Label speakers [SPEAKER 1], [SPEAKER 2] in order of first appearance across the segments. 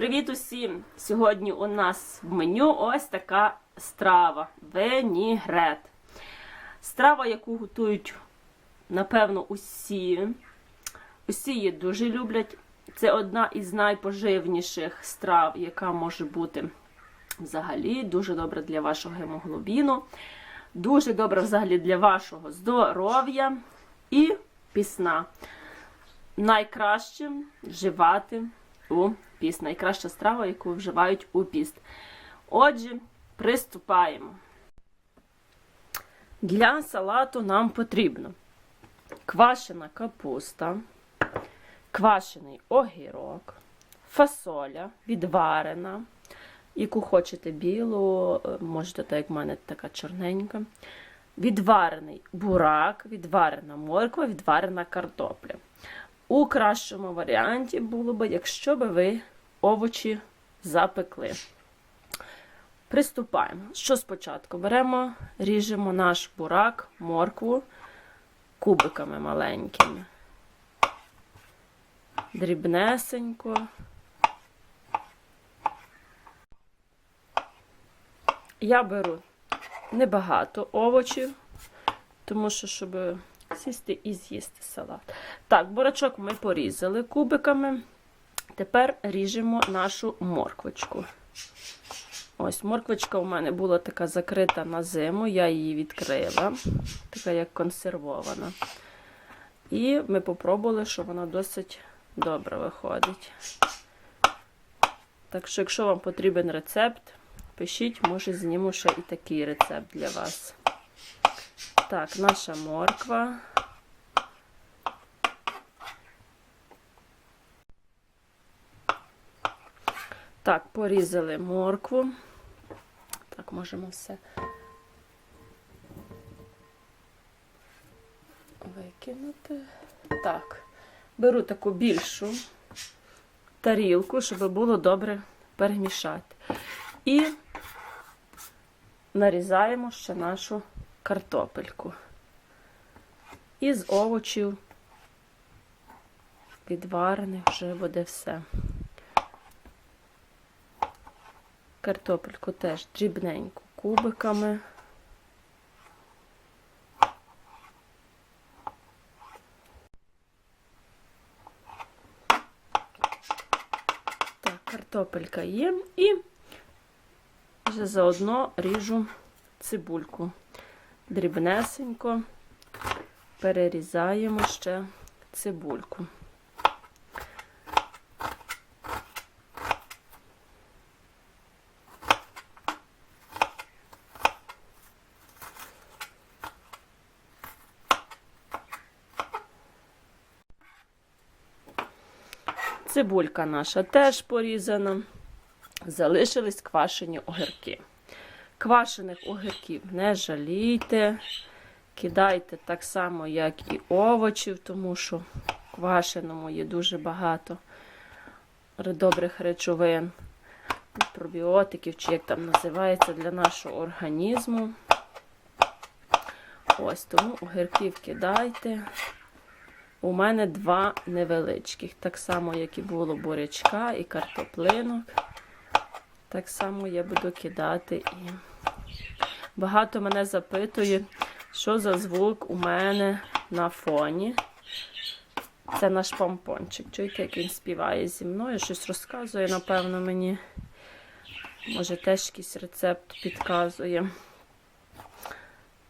[SPEAKER 1] Привіт усім! Сьогодні у нас в меню ось така страва венігрет. Страва, яку готують, напевно, усі. Усі її дуже люблять. Це одна із найпоживніших страв, яка може бути взагалі дуже добра для вашого гемоглобіну, дуже добра взагалі для вашого здоров'я і пісна. Найкраще вживати у піст. Найкраща страва, яку вживають у піст. Отже, приступаємо. Для салату нам потрібно квашена капуста, квашений огірок, фасоля відварена, яку хочете білу, е, можете, так як в мене така чорненька. Відварений бурак, відварена морква, відварена картопля. У кращому варіанті було б, якщо би ви овочі запекли. Приступаємо. Що спочатку? Беремо, ріжемо наш бурак, моркву кубиками маленькими. Дрібнесенько. Я беру небагато овочів, тому що, щоб сісти і з'їсти салат. Так, бурачок ми порізали кубиками. Тепер ріжемо нашу морквочку. Ось морквочка у мене була така закрита на зиму, я її відкрила, така як консервована. І ми попробували, що вона досить добре виходить. Так що, якщо вам потрібен рецепт, пишіть, може зніму ще і такий рецепт для вас. Так, наша морква. Так, порізали моркву. Так, можемо все викинути. Так, беру таку більшу тарілку, щоб було добре перемішати. І нарізаємо ще нашу картопельку. Із овочів відварених вже буде все. Картопельку теж дрібненько кубиками. Так, картопелька є і вже заодно ріжу цибульку. Дрібнесенько перерізаємо ще цибульку. Цибулька наша теж порізана. Залишились квашені огірки. Квашених огірків не жалійте. Кидайте так само, як і овочів, тому що в квашеному є дуже багато добрих речовин, пробіотиків, чи як там називається, для нашого організму. Ось тому огірків кидайте. У мене два невеличких. Так само, як і було бурячка і картоплинок. Так само я буду кидати і багато мене запитує, що за звук у мене на фоні. Це наш помпончик. Чуєте, як він співає зі мною, щось розказує, напевно, мені. Може, теж якийсь рецепт підказує.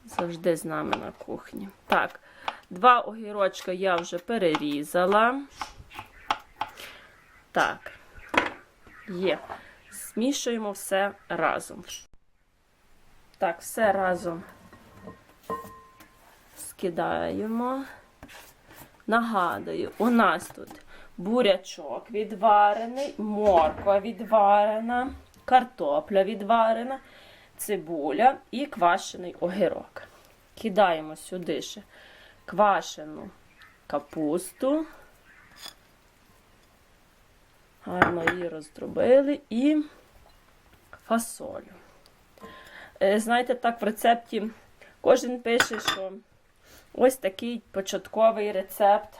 [SPEAKER 1] Завжди з нами на кухні. Так, два огірочка я вже перерізала. Так, є. Змішуємо все разом. Так, все разом скидаємо. Нагадую, у нас тут бурячок відварений, морква відварена, картопля відварена, цибуля і квашений огірок. Кидаємо сюди ще квашену капусту. Гарно її роздробили і фасолю. Е, Знаєте, так в рецепті кожен пише, що ось такий початковий рецепт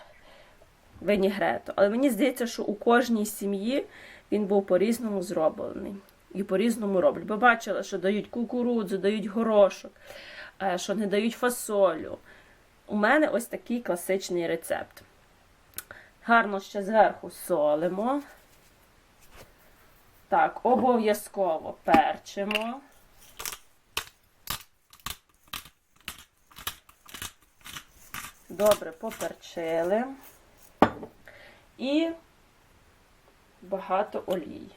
[SPEAKER 1] винігрету. Але мені здається, що у кожній сім'ї він був по-різному зроблений. І по-різному роблять. Бо бачила, що дають кукурудзу, дають горошок, е, що не дають фасолю. У мене ось такий класичний рецепт. Гарно ще зверху солимо. Так, обов'язково перчимо. Добре поперчили. І багато олії.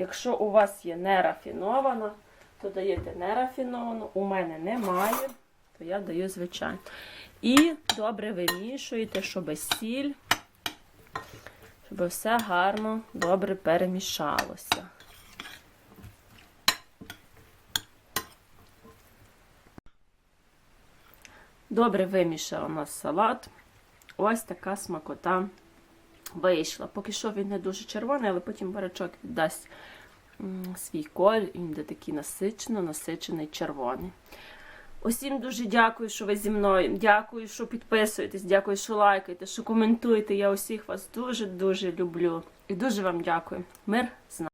[SPEAKER 1] Якщо у вас є нерафінована, то даєте нерафіновану. У мене немає, то я даю звичайно. І добре вимішуєте, щоб сіль, щоб все гарно, добре перемішалося. Добре вимішав у нас салат. Ось така смакота вийшла. Поки що він не дуже червоний, але потім барачок віддасть свій колір, і він буде такий насичено, насичений червоний. Усім дуже дякую, що ви зі мною. Дякую, що підписуєтесь, дякую, що лайкаєте, що коментуєте. Я усіх вас дуже-дуже люблю. І дуже вам дякую. Мир з нами.